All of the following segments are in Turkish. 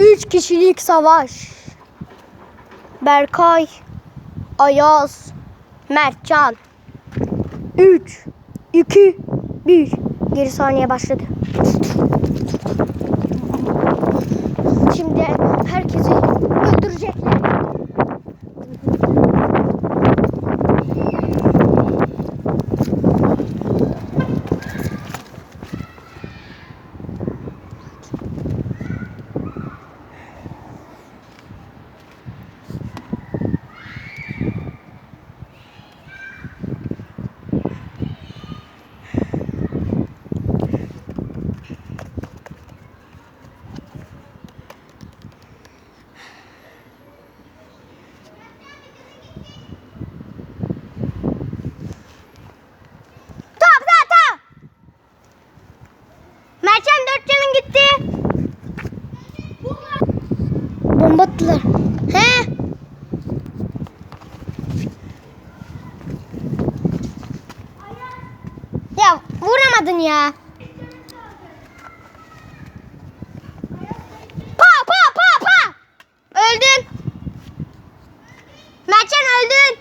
Üç kişilik savaş. Berkay, Ayaz, Mertcan. 3, 2, 1. Geri saniye başladı. Şimdi herkesi öldürecekler. Tamam tamam tamam. Mertcan dört canın gitti. Bomba attılar. He? Ya vuramadın ya. Pa pa pa pa. Öldün. Mertcan öldün.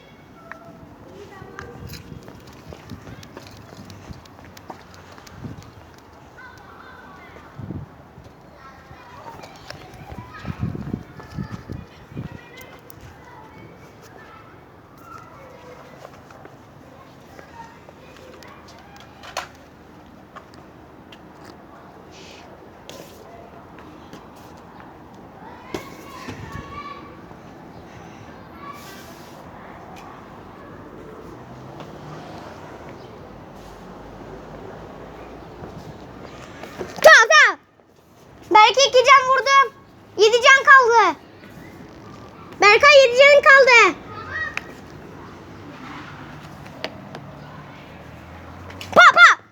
Tamam tamam. Belki iki can vurdum. Yedi can kaldı. Yedi can kaldı. Pa pa.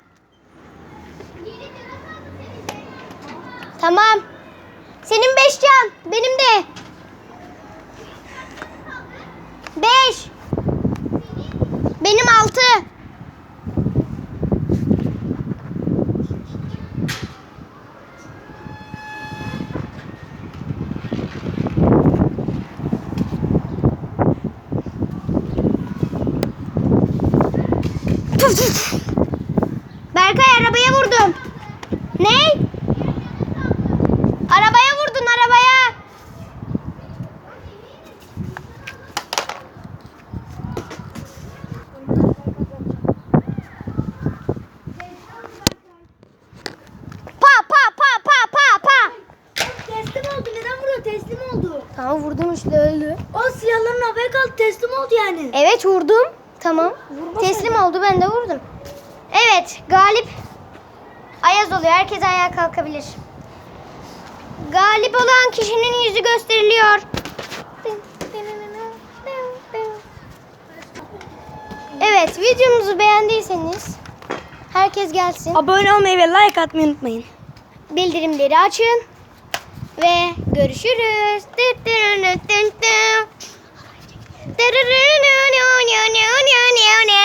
Tamam. Senin beş can. Benim de. Beş. Benim altı. Berkay arabaya vurdum. Ne? Arabaya vurdun arabaya. Pa pa pa pa pa pa. Teslim oldu. Neden vuruyor? Teslim oldu. Tamam vurdum işte öldü. O siyahların havaya kaldı. Teslim oldu yani. Evet vurdum. Tamam. Vurma Teslim oldu ben de vurdum. Evet galip Ayaz oluyor. Herkes ayağa kalkabilir. Galip olan kişinin yüzü gösteriliyor. Evet videomuzu beğendiyseniz herkes gelsin. Abone olmayı ve like atmayı unutmayın. Bildirimleri açın ve görüşürüz. new, new.